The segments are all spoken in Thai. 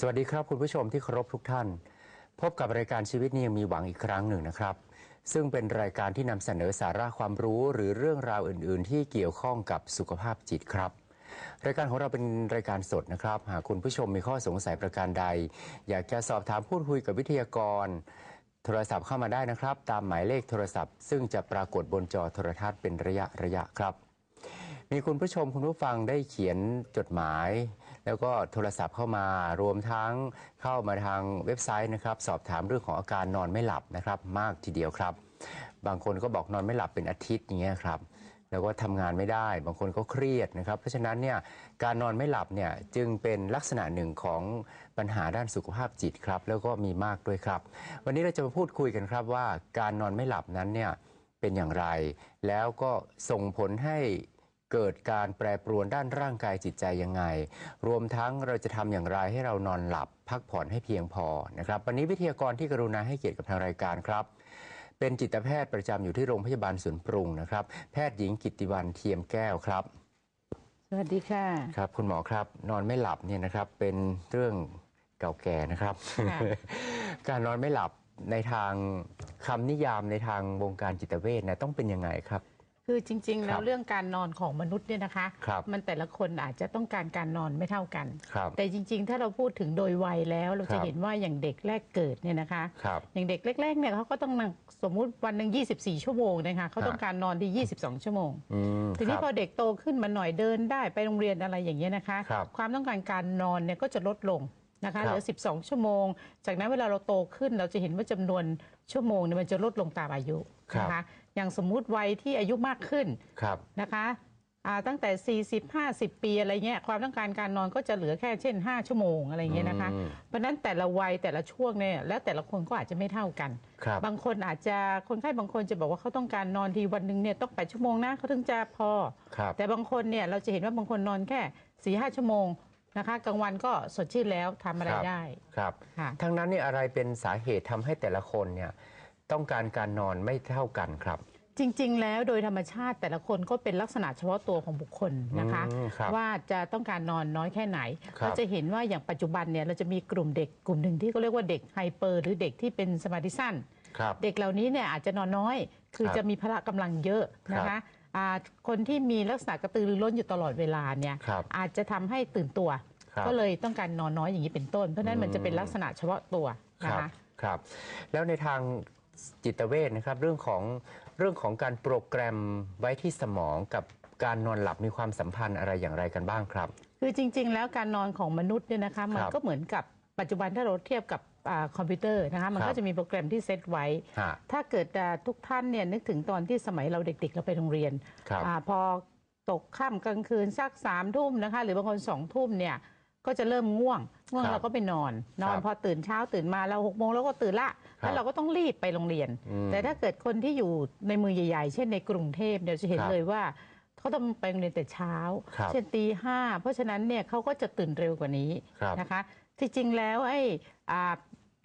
สวัสดีครับคุณผู้ชมที่เคารพทุกท่าน พบกับรายการชีวิตนี้ยังมีหวังอีกครั้งหนึ่งนะครับ ซึ่งเป็นรายการที่นำเสนอสาระความรู้หรือเรื่องราวอื่น ๆ ที่เกี่ยวข้องกับสุขภาพจิตครับ รายการของเราเป็นรายการสดนะครับ หากคุณผู้ชมมีข้อสงสัยประการใด อยากจะสอบถามพูดคุยกับวิทยากร โทรศัพท์เข้ามาได้นะครับ ตามหมายเลขโทรศัพท์ ซึ่งจะปรากฏบนจอโทรทัศน์เป็นระยะระยะครับ มีคุณผู้ชมคุณผู้ฟังได้เขียนจดหมาย แล้วก็โทรศัพท์เข้ามารวมทั้งเข้ามาทางเว็บไซต์นะครับสอบถามเรื่องของอาการนอนไม่หลับนะครับมากทีเดียวครับ บางคนก็บอกนอนไม่หลับเป็นอาทิตย์อย่างเงี้ยครับแล้วก็ทำงานไม่ได้ บางคนก็เครียดนะครับ เพราะฉะนั้นเนี่ยการนอนไม่หลับเนี่ยจึงเป็นลักษณะหนึ่งของปัญหาด้านสุขภาพจิตครับ แล้วก็มีมากด้วยครับ วันนี้เราจะมาพูดคุยกันครับว่าการนอนไม่หลับนั้นเนี่ยเป็นอย่างไร แล้วก็ส่งผลให้ เกิดการแปรปรวนด้านร่างกายจิตใจยังไง รวมทั้งเราจะทำอย่างไรให้เรานอนหลับ พักผ่อนให้เพียงพอนะครับ วันนี้วิทยากรที่กรุณาให้เกียรติกับทางรายการครับ เป็นจิตแพทย์ประจำอยู่ที่โรงพยาบาลสวนปรุงนะครับ แพทย์หญิงกิตติวันเทียมแก้วครับ สวัสดีค่ะ ครับ คุณหมอครับ นอนไม่หลับเนี่ยนะครับ เป็นเรื่องเก่าแก่นะครับค่ะการนอนไม่หลับในทางคำนิยามในทางวงการจิตเวชนะต้องเป็นยังไงครับ คือจริงๆคแล้รัวบเรื่องการนอนของมนุษย์เนี่ยนะคะครับมันแต่ละคนอาจจะต้องการการนอนไม่เท่ากันครับแต่จริง ๆ ถ้าเราพูดถึงโดยวัยแล้วเราครัจะบเห็นว่าอย่างเด็กแรกเกิดเนี่ยนะคะครับอย่างเด็กแรกๆเนี่ยเขาก็ต้องนั่งสมมุติวันหนึ่ง24 ชั่วโมงนะคะเขาฮะต้องการนอนที่ 22 ชั่วโมงอืมทีนี้ครับพอเด็กโตขึ้นมาหน่อยเดินได้ไปโรงเรียนอะไรอย่างเงี้ยนะคะครับความต้องการการนอนเนี่ยก็จะลดลงนะคะครับเหลือ 12 ชั่วโมง จากนั้นเวลาเราโตขึ้นเราจะเห็นว่าจำนวนชั่วโมงเนี่ยมันจะลดลงตามอายุ นะคะอย่างสมมุติวัยที่อายุมากขึ้นครับนะคะอ่าตั้งแต่ 40 50 ปีอะไรเงี้ยความต้องการการนอนก็จะเหลือแค่เช่น 5 ชั่วโมงอะไรเงี้ยนะคะอืมเพราะฉะนั้นแต่ละวัยแต่ละช่วงเนี่ยแล้วแต่ละคนก็อาจจะไม่เท่ากันครับบางคนอาจจะคนไข้บางคนจะบอกว่าเขาต้องการนอนทีวันหนึ่งเนี่ยต้อง 8 ชั่วโมงนะเขาถึงจะพอครับแต่บางคนเนี่ยเราจะเห็นว่าบางคนนอนแค่4ีหชั่วโมงนะคะกลางวันก็สดชื่นแล้วทำอะไรครับได้ครับค่ะทั้งนั้นเนี่ยอะไรเป็นสาเหตุทำให้แต่ละคนเนี่ย ต้องการการนอนไม่เท่ากันครับ จริง ๆ แล้วโดยธรรมชาติแต่ละคนก็เป็นลักษณะเฉพาะตัวของบุคคลนะคะ อืมครับว่าจะต้องการนอนน้อยแค่ไหน ครับ เราจะเห็นว่าอย่างปัจจุบันเนี่ยเราจะมีกลุ่มเด็กกลุ่มหนึ่งที่เขาเรียกว่าเด็กไฮเปอร์หรือเด็กที่เป็นสมาธิสั้น ครับ เด็กเหล่านี้เนี่ยอาจจะนอนน้อย คือครับจะมีพละกำลังเยอะนะครัคะบอ่าคนที่มีลักษณะกระตือรือร้นอยู่ตลอดเวลาเนี่ยครับอาจจะทำให้ตื่นตัว ครับ ก็เลยต้องการนอนน้อยอย่างนี้เป็นต้น เพราะฉะนั้นมันจะเป็นลักษณะเฉพาะตัวคนะรับคะครับ แล้วในทาง จิตเวชนะครับเรื่องของเรื่องของการโปรแกรมไว้ที่สมองกับการนอนหลับมีความสัมพันธ์อะไรอย่างไรกันบ้างครับ คือจริง ๆ แล้วการนอนของมนุษย์เนี่ยนะคะมันครับก็เหมือนกับปัจจุบันถ้าเราเทียบกับอาคอมพิวเตอร์นะคะมันครัก็บจะมีโปรแกรมที่เซตไว้ฮะถ้าเกิดอ่าทุกท่านเนี่ยนึกถึงตอนที่สมัยเราเด็กๆ เราไปโรงเรียนครับอาพอตกค่ำกลางคืนสักสามทุ่มนะคะหรือบางคนสองทุ่มเนี่ยก็จะเริ่มง่วง ง่วงครับเราก็ไปนอน นอนครับพอตื่นเช้าตื่นมาเราหกโมงเราก็ตื่นละครับแล้วเราก็ต้องรีบไปโรงเรียน อืมแต่ถ้าเกิดคนที่อยู่ในเมืองใหญ่ ๆ เช่นในกรุงเทพเนี่ยจะเห็นครับเลยว่าเขาต้องไปโรงเรียนแต่เช้า ครับเช่นตีห้าเพราะฉะนั้นเนี่ยเขาก็จะตื่นเร็วกว่านี้ครับนะคะที่จริงแล้วไอ้อ่า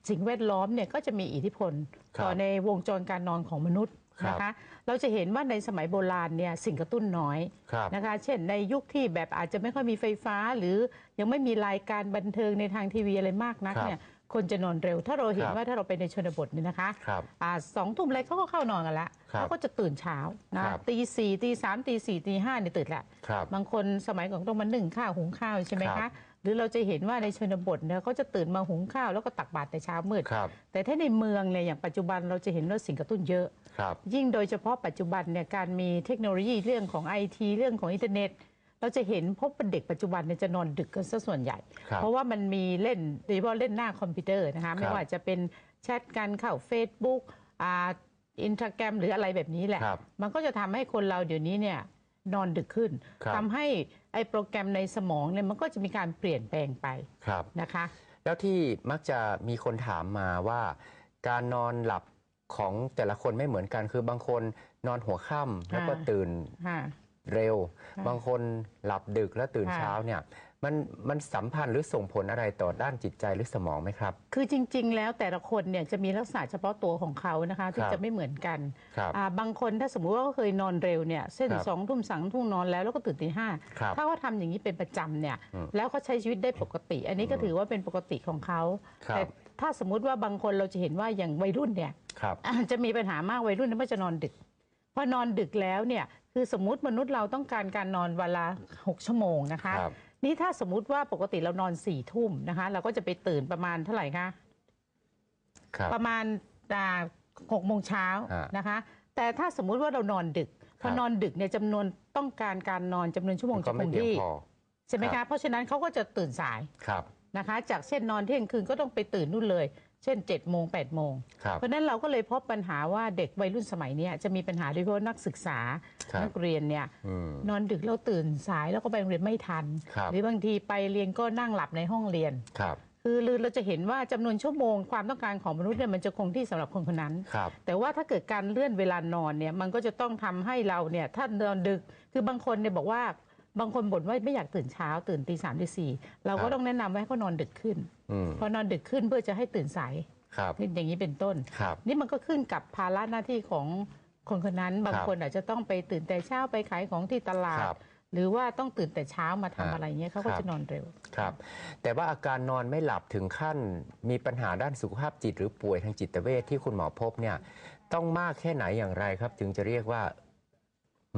สิ่งแวดล้อมเนี่ยก็จะมีอิทธิพล ครับ ต่อในวงจรการนอนของมนุษย์ครับ นะคะเราจะเห็นว่าในสมัยโบราณเนี่ยสิ่งกระตุ้นน้อยครับนะคะเช่นในยุคที่แบบอาจจะไม่ค่อยมีไฟฟ้า หรือยังไม่มีรายการบันเทิงในทางทีวีอะไรมากนักครับเนี่ยคนจะนอนเร็ว ถ้าเราเห็นครับว่าถ้าเราไปในชนบทเนี่ยนะคะครับอ่าสองทุ่มอะไรเขาก็เข้านอนกันละครับเขาก็จะตื่นเช้านะครับตีสี่ตีสามตีสี่ตีห้าเนี่ยตื่นละครับบางคนสมัยก่อนต้องมานึ่งข้าวหุงข้าวใช่ไหมครัคะบ หรือเราจะเห็นว่าในชนบทเนี่ยเขาจะตื่นมาหุงข้าวแล้วก็ตักบาตรแต่เช้ามืด ครับ แต่ถ้าในเมืองเนี่ยอย่างปัจจุบันเราจะเห็นว่าสิ่งกระตุ้นเยอะ ครับ ยิ่งโดยเฉพาะปัจจุบันเนี่ยการมีเทคโนโลยีเรื่องของไอทีเรื่องของอินเทอร์เน็ต เราจะเห็นพบเป็นเด็กปัจจุบันเนี่ยจะนอนดึกกันซะส่วนใหญ่ ครับเพราะว่ามันมีเล่นโดยเฉพาะเล่นหน้าคอมพิวเตอร์นะคะไม่ว่าจะเป็นแชทกันเข้า Facebook อ่าอินสตาแกรมหรืออะไรแบบนี้แหละ ครับ มันก็จะทำให้คนเราเดี๋ยวนี้เนี่ย นอนดึกขึ้นครับทำให้ไอ้โปรแกรมในสมองเนี่ยมันก็จะมีการเปลี่ยนแปลงไปครับนะคะ แล้วที่มักจะมีคนถามมาว่าการนอนหลับของแต่ละคนไม่เหมือนกัน คือบางคนนอนหัวค่ำแล้วก็อ่าตื่นค่ะเร็วค่ะบางคนหลับดึกแล้วตื่นค่ะเช้าเนี่ย มันมันสัมพันธ์หรือส่งผลอะไรต่อด้านจิตใจหรือสมองไหมครับ คือจริง ๆ แล้วแต่ละคนเนี่ยจะมีลักษณะเฉพาะตัวของเขานะคะที่ครับจะไม่เหมือนกันครับอ่าบางคนถ้าสมมุติว่าเขาเคยนอนเร็วเนี่ยเส้นครับสองทุ่มสามทุ่มนอนแล้วแล้วก็ตื่นตีห้าครับถ้าเขาทำอย่างนี้เป็นประจำเนี่ยอืมแล้วเขาใช้ชีวิตได้ปกติ อันนี้ก็ถือว่าเป็นปกติของเขาครับแต่ถ้าสมมุติว่าบางคนเราจะเห็นว่าอย่างวัยรุ่นเนี่ยครับอะจะมีปัญหามากวัยรุ่นเนี่ยมันจะนอนดึกพอนอนดึกแล้วเนี่ยคือสมมุติมนุษย์เราต้องการการนอนเวนลาหกชั่วโมงนะคะครับ นี่ถ้าสมมุติว่าปกติเรานอนสี่ทุ่มนะคะ เราก็จะไปตื่นประมาณเท่าไหร่คะครับประมาณอ่าหกโมงเช้าฮะนะคะ แต่ถ้าสมมุติว่าเรานอนดึกพครัอบนอนดึกเนี่ยจำนวนต้องการการนอนจำนวนชั่วโมงก็จะคไม่งเพียงที่พอใช่ไหมครัคะบเพราะฉะนั้นเขาก็จะตื่นสายครับนะคะ จากเช่นนอนเที่ยงคืนก็ต้องไปตื่นนู่นเลย เช่น7จ็ดโมงแปดโมง ครับ เพราะฉะนั้นเราก็เลยพบปัญหาว่าเด็กวัยรุ่นสมัยเนี้ยจะมีปัญหาโดยเฉพาะนักศึกษาครับ นักเรียนเนี่ยอืม นอนดึกแล้วตื่นสายแล้วก็ไปโรงเรียนไม่ทัน ครับ หรือบางทีไปเรียนก็นั่งหลับในห้องเรียน ครับ คือเราจะเห็นว่าจำนวนชั่วโมงความต้องการของมนุษย์เนี่ยมันจะคงที่สำหรับคนคนนั้น ครับ แต่ว่าถ้าเกิดการเลื่อนเวลานอนเนี่ยมันก็จะต้องทำให้เราเนี่ยถ้านอนดึกคือบางคนเนี่ยบอกว่า บางคนบ่นว่าไม่อยากตื่นเช้าตื่นตีสามตีสี่เราครัก็บต้องแนะนำว่าให้เขานอนดึกขึ้นอืมพอนอนดึกขึ้นเพื่อจะให้ตื่นสายครับอย่างนี้เป็นต้นครับนี่มันก็ขึ้นกับภาระหน้าที่ของคนคนนั้นบางครับคนอาจจะต้องไปตื่นแต่เช้าไปขายของที่ตลาคดรับหรือว่าต้องตื่นแต่เช้ามาทำฮะอะไรเงี้ยเขาก็ครับจะนอนเร็วครับแต่ว่าอาการนอนไม่หลับถึงขั้นมีปัญหาด้านสุขภาพจิต หรือป่วยทางจิตเวชที่คุณหมอพบเนี่ยต้องมากแค่ไหนอย่างไรครับ ถึงจะเรียกว่า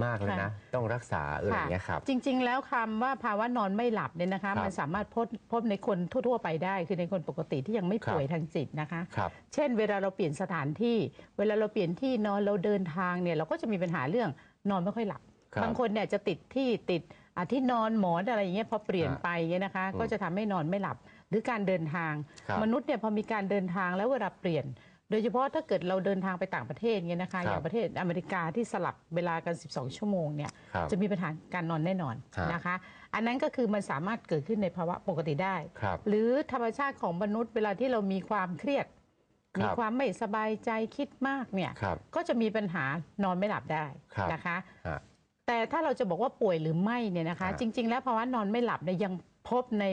มากเลยนะ ต้องรักษาเอออย่างเงี้ยครับ จริง ๆ แล้วคำว่าภาวะนอนไม่หลับเนี่ยนะคะครับมันสามารถพบพบในคนทั่ว ๆ ไปได้ คือในคนปกติที่ยังไม่ครับป่วยทางจิตนะคะครับเช่น เวลาเราเปลี่ยนสถานที่ เวลาเราเปลี่ยนที่นอนเราเดินทางเนี่ยเราก็จะมีปัญหาเรื่องนอนไม่ค่อยหลับครับบางคนเนี่ยจะติดที่ติดอาที่นอนหมอนอะไรอย่างเงี้ยพอเปลี่ยนฮะไปเนี่ยนะคะอืมก็จะทำให้นอนไม่หลับ หรือการเดินทางครับมนุษย์เนี่ยพอมีการเดินทางแล้วเวลาเปลี่ยน โดยเฉพาะถ้าเกิดเราเดินทางไปต่างประเทศเงี้ยนะคะครับอย่างประเทศอเมริกาที่สลับเวลากัน 12 ชั่วโมงเนี่ยครับจะมีปัญหาการนอนแน่นอนฮะนะคะ อันนั้นก็คือมันสามารถเกิดขึ้นในภาวะปกติได้ ครับ หรือธรรมชาติของมนุษย์เวลาที่เรามีความเครียด ครับ มีความไม่สบายใจคิดมากเนี่ยครับ ก็จะมีปัญหานอนไม่หลับได้ครับ นะคะ ฮะ แต่ถ้าเราจะบอกว่าป่วยหรือไม่เนี่ยนะคะฮะจริง ๆ แล้วภาวะนอนไม่หลับเนี่ยยังพบใน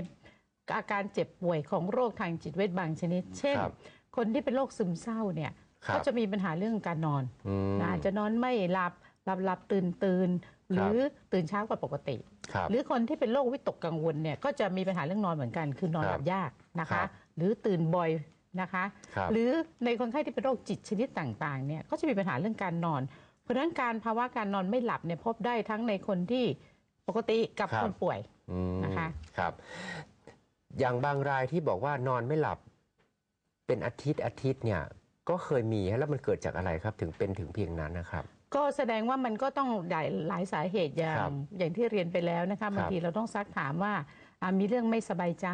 อาการเจ็บป่วยของโรคทางจิตเวชบางชนิด เช่น ครับ คนที่เป็นโรคซึมเศร้าเนี่ยครับ ก็จะมีปัญหาเรื่องการนอนอืมนะอาจจะนอนไม่หลับหลับหลับตื่นตื่นหรือตื่นเช้ากว่าปกติ ครับ หรือคนที่เป็นโรควิตกกังวลเนี่ยก็จะมีปัญหาเรื่องนอนเหมือนกัน คือนอนคหรัลับบยากนะครัคะ บหรือตื่นบ่อยนะคะ ครับหรือในคนไข้ที่เป็นโรคจิตชนิดต่างๆเนี่ยก็จะมีปัญหาเรื่องการนอน เพราะฉะนั้นการภาวะการนอนไม่หลับเนี่ยพบได้ทั้งในคนที่ปกติกับครับ คนป่วย อืมนะคะ ครับ อย่างบางรายที่บอกว่านอนไม่หลับ เป็นอาทิตย์อาทิตย์เนี่ยก็เคยมีฮะแล้วมันเกิดจากอะไรครับ ถึงเป็นถึงเพียงนั้นนะครับ ก็แสดงว่ามันก็ต้องหลายหลายสาเหตุอย่าครังบอย่างที่เรียนไปแล้วนะคะบางทีเราต้องซักถามว่าอ่ามีเรื่องไม่สบายใจ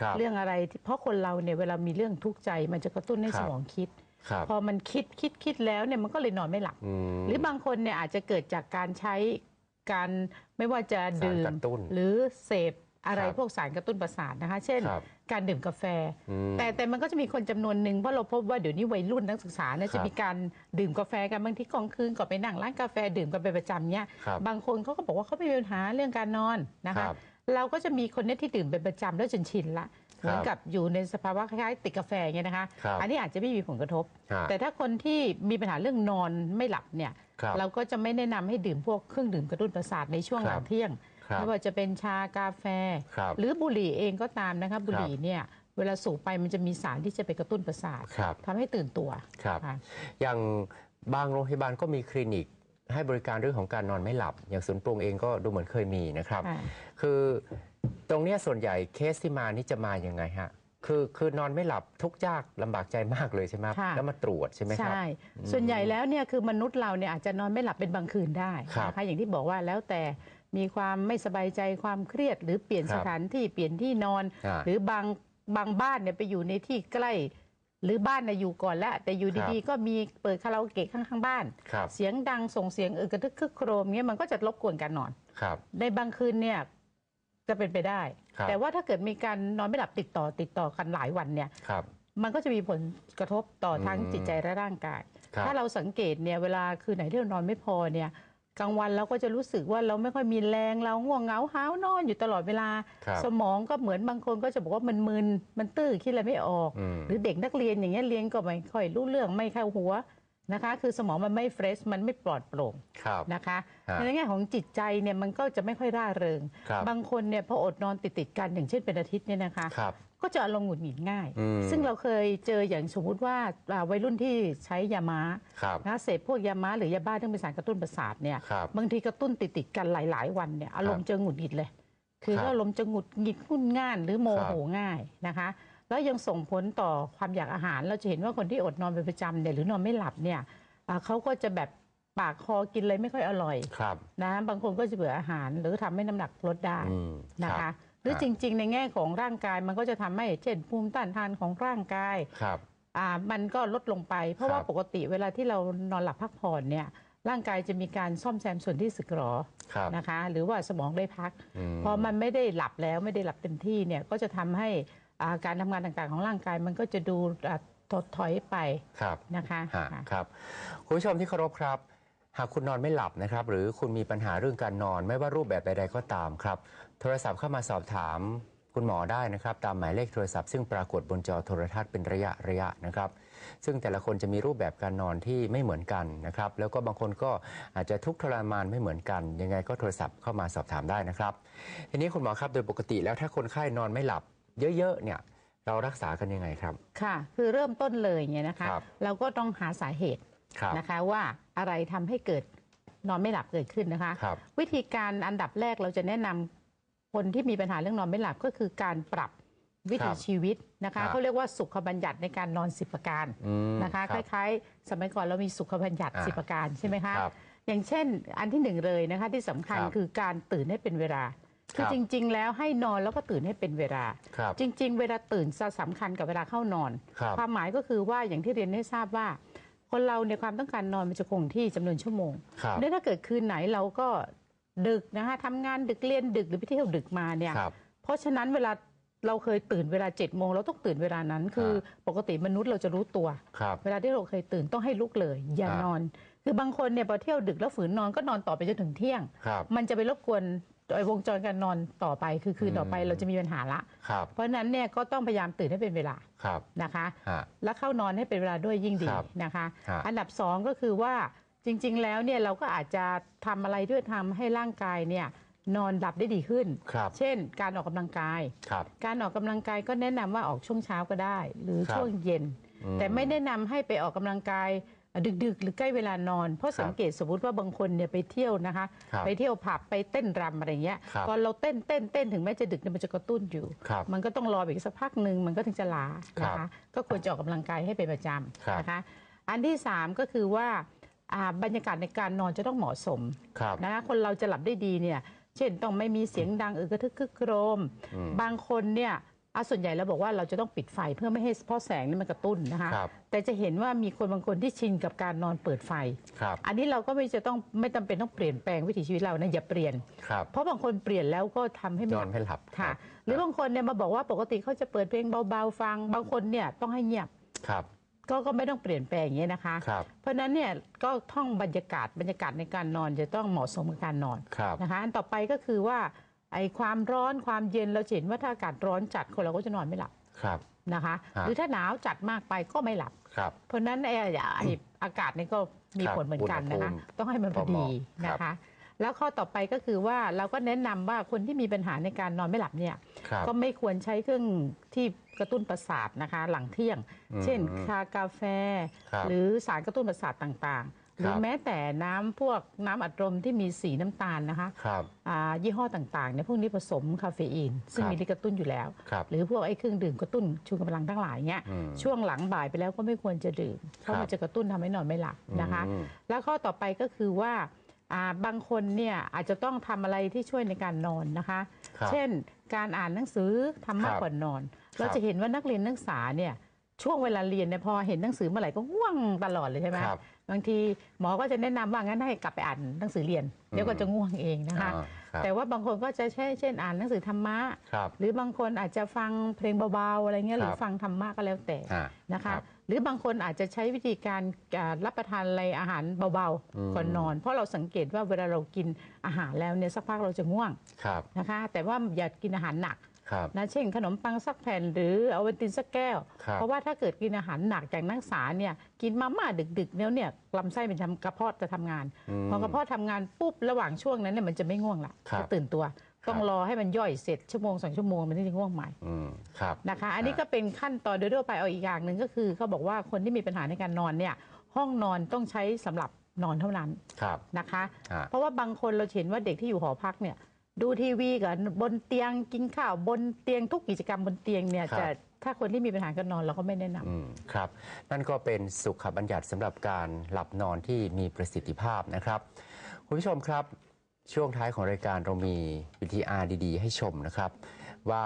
ครับเรื่องอะไรที่เพราะคนเราเนี่ยเวลามีเรื่องทุกข์ใจ มันจะกระตุ้นให้ครับ สมองคิด ครับพอมันคิดคิดคิดแล้วเนี่ยมันก็เลยนอนไม่หลับอืมหรือบางคนเนี่ยอาจจะเกิดจากการใช้การไม่ว่าจะสารดื่กมระตุ้นหรือเสพ อะไรครับพวกสารกระตุ้นประสาทนะคะ เช่น ครับการดื่มกาแฟ อืมแต่แต่มันก็จะมีคนจำนวนหนึ่งเพราะเราพบว่าเดี๋ยวนี้วัยรุ่นนักศึกษาเนี่ยครัจะบมีการดื่มกาแฟกันบางทีกลางคืนก็ไปนั่งร้านกาแฟดื่มกันเป็นประจำเนี่ยครับบางคนเขาก็บอกว่าเขาไม่มีปัญหาเรื่องการนอนนะครัคะ บเราก็จะมีคนเนี้ที่ดื่มเป็นประจำแล้วจนชินละเหมือนครับกับอยู่ในสภาวะคล้ายๆติดกาแฟเงี้ยนะคะ ครับอันนี้อาจจะไม่มีผลกระทบ ฮะแต่ถ้าคนที่มีปัญหาเรื่องนอนไม่หลับเนี่ย ครับเราก็จะไม่แนะนำให้ดื่มพวกเครื่องดื่มกระตุ้นประสาทในช่วงครับหลังเที่ยงครับ ไม่ว่าจะเป็นชากาแฟครับหรือบุหรี่เองก็ตามนะคะบุหรี่เนี่ยเวลาสูบไปมันจะมีสารที่จะไปกระตุ้นประสาทครับทำให้ตื่นตัวครับค่ะอย่างบางโรงพยาบาลก็มีคลินิกให้บริการเรื่องของการนอนไม่หลับ อย่างศูนย์ปรุงเองก็ดูเหมือนเคยมีนะครับค่ะคือตรงเนี้ยส่วนใหญ่เคสที่มานี่จะมายังไงฮะคือคือนอนไม่หลับทุกข์ยากลำบากใจมากเลยใช่ไหมครับค่ะแล้วมาตรวจใช่ไหมครับใช่ส่วนใหญ่แล้วเนี่ยคือมนุษย์เราเนี่ยอาจจะนอนไม่หลับเป็นบางคืนได้ครับนะคะอย่างที่บอกว่าแล้วแต่ มีความไม่สบายใจความเครียด หรือเปลี่ยนครับสถานที่เปลี่ยนที่นอน อ่าหรือบางบางบ้านเนี่ยไปอยู่ในที่ใกล้ หรือบ้านน่ะอยู่ก่อนแล้วแต่อยู่ครับ ดีๆ ก็มีเปิดคาราโอเกะข้างๆบ้าน ครับเสียงดังส่งเสียงเออกระทึกคึกโครมเงี้ยมันก็จะรบกวนการนอน ครับ ในบางคืนเนี่ยจะเป็นไปได้ ครับ แต่ว่าถ้าเกิดมีการนอนไม่หลับติดต่อติดต่อกันหลายวันเนี่ย ครับ มันก็จะมีผลกระทบต่อทั้งอืมจิตใจและร่างกาย ครับถ้าเราสังเกตเนี่ยเวลาคืนไหนที่เรานอนไม่พอเนี่ย กลางวันเราก็จะรู้สึกว่าเราไม่ค่อยมีแรงเราง่วงเหงาห้าวนอนอยู่ตลอดเวลา ครับสมองก็เหมือนบางคนก็จะบอกว่ามันมึนมันตื้อคิดอะไรไม่ออก อืม หรือเด็กนักเรียนอย่างเงี้ยเรียนก็ไม่ค่อยรู้เรื่องไม่เข้าหัว นะคะ คือสมองมันไม่เฟรชมันไม่ปลอดโปร่งครับ นะคะฮะในแง่ของจิตใจเนี่ยมันก็จะไม่ค่อยร่าเริงครับบางคนเนี่ยพออดนอนติดติดๆกันอย่างเช่นเป็นอาทิตย์เนี่ยนะคะ ครับ ก็จะอารมณ์หงุดหงิดง่าย อืม ซึ่งเราเคยเจออย่างสมมุติว่าอ่าวัยรุ่นที่ใช้ยาม้าครับ นะเสพพวกยาม้าหรือยาบ้าที่เป็นสารกระตุ้นประสาทเนี่ยครับบางทีกระตุ้นติดติดๆกันหลาย ๆ วันเนี่ยอารมณ์จะหงุดหงิดเลย คือครับก็อารมณ์จะหงุดหงิดขุ่นง่านหรือโมครับโหง่ายนะคะ แล้วยังส่งผลต่อความอยากอาหาร เราจะเห็นว่าคนที่อดนอนเป็นประจำเนี่ยหรือนอนไม่หลับเนี่ยอ่าเขาก็จะแบบปากคอกินอะไรไม่ค่อยอร่อยครับ นะบางคนก็จะเบื่ออาหาร หรือทำให้น้ำหนักลดได้อืมนะครัคะ บ หรือฮะจริง ๆ ในแง่ของร่างกายมันก็จะทำให้เช่นภูมิต้านทานของร่างกาย ครับ อ่ามันก็ลดลงไป เพราะว่าครับ ปกติเวลาที่เรานอนหลับพักผ่อนเนี่ยร่างกายจะมีการซ่อมแซมส่วนที่สึกหรอครับ นะคะ หรือว่าสมองได้พัก อืมพอมันไม่ได้หลับแล้วไม่ได้หลับเต็มที่เนี่ยก็จะทำให้อ่า การทำงานต่างๆของร่างกายมันก็จะดูอ่าถดถอยไปครับนะคะฮะค่ะครับคุณผู้ชมที่เคารพครับ หากคุณนอนไม่หลับนะครับ หรือคุณมีปัญหาเรื่องการนอนไม่ว่ารูปแบบใดๆก็ตามครับ โทรศัพท์เข้ามาสอบถามคุณหมอได้นะครับตามหมายเลขโทรศัพท์ซึ่งปรากฏบนจอโทรทัศน์เป็นระยะระยะนะครับ ซึ่งแต่ละคนจะมีรูปแบบการนอนที่ไม่เหมือนกันนะครับ แล้วก็บางคนก็อาจจะทุกข์ทรมานไม่เหมือนกัน ยังไงก็โทรศัพท์เข้ามาสอบถามได้นะครับทีนี้คุณหมอครับโดยปกติแล้วถ้าคนไข้นอนไม่หลับ เยอะๆเนี่ยเรารักษากันยังไงครับ ค่ะ คือเริ่มต้นเลยเนี่ยนะคะ ครับเราก็ต้องหาสาเหตุครับนะคะว่าอะไรทำให้เกิดนอนไม่หลับเกิดขึ้นนะคะ ครับวิธีการอันดับแรกเราจะแนะนำคนที่มีปัญหาเรื่องนอนไม่หลับก็คือการปรับวิถีครับชีวิตนะคะครับเขาเรียกว่าสุขบัญญัติในการนอนสิบประการอืมนะคะรับคล้ายๆ สมัยก่อนเรามีสุขบัญญัติอ่าสิบประการใช่ไหมคะ ครับอย่างเช่นอันที่หนึ่งเลยนะคะที่สำคัญครับ คือการตื่นให้เป็นเวลา คือครับจริง ๆ แล้วให้นอนแล้วก็ตื่นให้เป็นเวลา ครับ จริง ๆ เวลาตื่นจะสำคัญกับเวลาเข้านอน ครับความหมายก็คือว่าอย่างที่เรียนให้ทราบว่า คนเราในยความต้องการนอนมันจะคงที่จำนวนชั่วโมงครับแล้วถ้าเกิดคืนไหนเราก็ดึกนะคะทำงานดึกเรียนดึกหรือไปเที่ยวดึกมาเนี่ย ครับ เพราะฉะนั้นเวลาเราเคยตื่นเวลา7จ็ดโมงเราต้องตื่นเวลานั้น คือปกติมนุษย์เราจะรู้ตัว ครับ เวลาที่เราเคยตื่นต้องให้ลุกเลย อย่าอ่าน นอน คือบางคนเนี่ยพอเที่ยวดึกแล้วฝืนนอนก็นอนต่อไปจนถึงเที่ยง ครับ มันจะไปรบกวน ไอ้วงจรการนอนต่อไปคือคืนต่อไปอืมเราจะมีปัญหาละ ครับเพราะฉะนั้นเนี่ยก็ต้องพยายามตื่นให้เป็นเวลาครับนะคะ ฮะ แล้วเข้านอนให้เป็นเวลาด้วยยิ่งดีครับนะคะ ฮะ อันดับสองก็คือว่าจริง ๆ แล้วเนี่ยเราก็อาจจะทำอะไรด้วยทำให้ร่างกายเนี่ยนอนหลับได้ดีขึ้น ครับเช่น การออกกำลังกาย ครับ การออกกำลังกายก็แนะนำว่าออกช่วงเช้าก็ได้ หรือครับช่วงเย็น อืมแต่ไม่แนะนำให้ไปออกกำลังกาย ดึกๆ หรือใกล้เวลานอน เพราะสังเกตสมมติว่าบางคนเนี่ยไปเที่ยวนะคะครับไปเที่ยวผับไปเต้นรำอะไรเงี้ยครับตอนเราเต้นเต้นเต้นถึงแม้จะดึกเนี่ยมันจะกระตุ้นอยู่ครับมันก็ต้องรอไปอีกสักพักหนึ่งมันก็ถึงจะลาครับนะคะก็ควรจะออกกำลังกายให้เป็นประจครับำนะคะ อันที่สามก็คือว่าอ่าบรรยากาศในการนอนจะต้องเหมาะสมครับนะคะคนเราจะหลับได้ดีเนี่ยเช่นต้องไม่มีเสียงดังอึกกระทึกคึกโครมอืมบางคนเนี่ย อะส่วนใหญ่เราบอกว่าเราจะต้องปิดไฟเพื่อไม่ให้เพราะแสงนี่มันกระตุ้นนะคะ ครับแต่จะเห็นว่ามีคนบางคนที่ชินกับการนอนเปิดไฟ ครับอันนี้เราก็ไม่จะต้องไม่จำเป็นต้องเปลี่ยนแปลงวิถีชีวิตเรานะอย่าเปลี่ยน ครับเพราะบางคนเปลี่ยนแล้วก็ทำให้ไม่นหอลันบไม่หลับค่ะรับหรือบางคนเนี่ยมาบอกว่าปกติเขาจะเปิดเพลงเบาๆฟัง บางคนเนี่ยต้องให้เงียบครับ ก็ก็ไม่ต้องเปลี่ยนแปลงอย่างนี้ยนะคะ ครับ เพราะฉะนั้นเนี่ยก็ท่องบรรยากาศบรรยากาศในการนอนจะต้องเหมาะสมกับการนอนครับ นะคะอันต่อไปก็คือว่า ไอ้ความร้อนความเย็นเราจะเห็นว่าถ้าอากาศร้อนจัดคนเราก็จะนอนไม่หลับครับนะคะฮะหรือถ้าหนาวจัดมากไปก็ไม่หลับครับเพราะฉะนั้นไอ้ไอ้อากาศนี่ก็มีครับผลเหมือนกันนะคะอุณหภูมิต้องให้มันพอดีพอเหมาะนะคะ แล้วข้อต่อไปก็คือว่าเราก็แนะนำว่าคนที่มีปัญหาในการนอนไม่หลับเนี่ยครับก็ไม่ควรใช้เครื่องที่กระตุ้นประสาทนะคะ หลังเที่ยงอืมเช่นชากาแฟครับหรือสารกระตุ้นประสาทต่างๆ หรือครับแม้แต่น้ำพวกน้ำอัดลมที่มีสีน้ำตาลนะคะครับอ่ายี่ห้อต่างๆเนี่ยพวกนี้ผสมคาเฟอีน ซึ่งครับมีฤทธิ์กระตุ้นอยู่แล้วครับหรือพวกไอ้เครื่องดื่มกระตุ้นชูกำลังทั้งหลายเงี้ยอืมช่วงหลังบ่ายไปแล้วก็ไม่ควรจะดื่มเพราะครับมันจะกระตุ้นทำให้นอนไม่หลับนะคะอืมแล้วข้อต่อไปก็คือว่าอ่าบางคนเนี่ยอาจจะต้องทำอะไรที่ช่วยในการนอนนะคะครับเช่นการอ่านหนังสือทำมากครับกว่านอนครับเราจะเห็นว่านักเรียนนักศึกษาเนี่ยช่วงเวลาเรียนเนี่ยพอเห็นหนังสือเมื่อไหร่ก็ง่วงตลอดเลยใช่ไหมครั บบางทีหมอก็จะแนะนำว่างั้นให้กลับไปอ่านหนังสือเรียนเดี๋ยวก็จะง่วงเองนะคะอ่าครับแต่ว่าบางคนก็จะใช่เช่นอ่านหนังสือธรรมะครับหรือบางคนอาจจะฟังเพลงเบาๆอะไรเงี้ยหรือครับฟังธรรมะก็แล้วแต่อ่านะคะครับหรือบางคนอาจจะใช้วิธีการอ่ารับประทานอะไรอาหารเบาอืมๆก่อนนอน เพราะเราสังเกตว่าเวลาเรากินอาหารแล้วเนี่ยสักพักเราจะง่วงครับนะคะแต่ว่าอย่ากินอาหารหนัก ครับ นะเช่นขนมปังสักแผ่นหรือเอาวันตินสักแก้ว ครับเพราะว่าถ้าเกิดกินอาหารหนักจากนักศึกษาเนี่ยกินมาม่าดึกๆแล้วเนี่ยลำไส้เป็นทำกระเพาะจะทำงานมพอกระเพาะทำงานปุ๊บระหว่างช่วงนั้นเนี่ยมันจะไม่ง่วงละครับจะตื่นตัวต้องรอให้มันย่อยเสร็จชั่วโมงสองชั่วโมงมันถึงจะง่วงใหม่อืมครับ นะคะ อันนี้ก็เป็นขั้นตอนโดยทั่วไปเอาอีกอย่างหนึ่งก็คือเขาบอกว่าคนที่มีปัญหาในการนอนเนี่ยห้องนอนต้องใช้สำหรับนอนเท่านั้นครับ นะคะ อ่า เพราะว่าบางคนเราเห็นว่าเด็กที่อยู่หอพักเนี่ย ดูทีวีกับบนเตียงกินข้าวบนเตียงทุกกิจกรรมบนเตียงเนี่ยครับ จะถ้าคนที่มีปัญหาการนอนเราก็ไม่แนะนำ อืมครับ นั่นก็เป็นสุขบัญญัติสำหรับการหลับนอนที่มีประสิทธิภาพนะครับ คุณผู้ชมครับ ช่วงท้ายของรายการเรามีวิธีอาร์ดีๆ ให้ชมนะครับ ว่า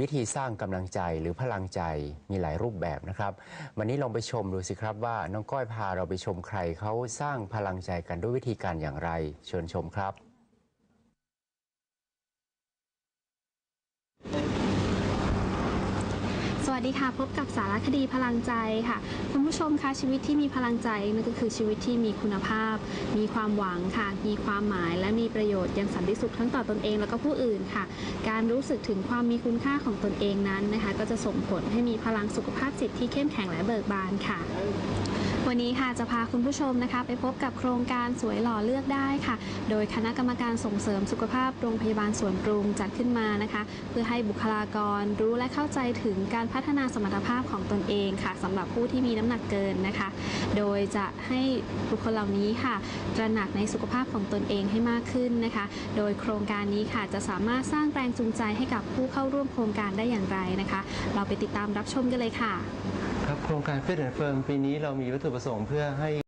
วิธีสร้างกำลังใจหรือพลังใจมีหลายรูปแบบนะครับ วันนี้ลองไปชมดูสิครับว่าน้องก้อยพาเราไปชมใครเขาสร้างพลังใจกันด้วยวิธีการอย่างไร เชิญชมครับ วัสดีค่ะ พบกับสารคดีพลังใจค่ะคุณผู้ชมคะชีวิตที่มีพลังใจนั่นก็คือชีวิตที่มีคุณภาพ มีความหวังค่ะ มีความหมายและมีประโยชน์ยังสันติสุขทั้งต่อตนเองแล้วก็ผู้อื่นค่ะ การรู้สึกถึงความมีคุณค่าของตนเองนั้นนะคะ ก็จะส่งผลให้มีพลังสุขภาพจิตที่เข้มแข็งและเบิกบานค่ะ วันนี้ค่ะจะพาคุณผู้ชมนะคะ ไปพบกับโครงการสวยหล่อเลือกได้ค่ะ โดยคณะกรรมการส่งเสริมสุขภาพโรงพยาบาลสวนปรุงจัดขึ้นมานะคะ เพื่อให้บุคลากรรู้และเข้าใจถึงการพัฒนาสมรรถภาพของตนเองค่ะสำหรับผู้ที่มีน้ำหนักเกินนะคะ โดยจะให้บุคคลเหล่านี้ค่ะตระหนักในสุขภาพของตนเองให้มากขึ้นนะคะ โดยโครงการนี้ค่ะจะสามารถสร้างแรงจูงใจให้กับผู้เข้าร่วมโครงการได้อย่างไรนะคะ เราไปติดตามรับชมกันเลยค่ะ ครับโครงการ Fit and Firm ปีนี้เรามีวัตถุประสงค์เพื่อให้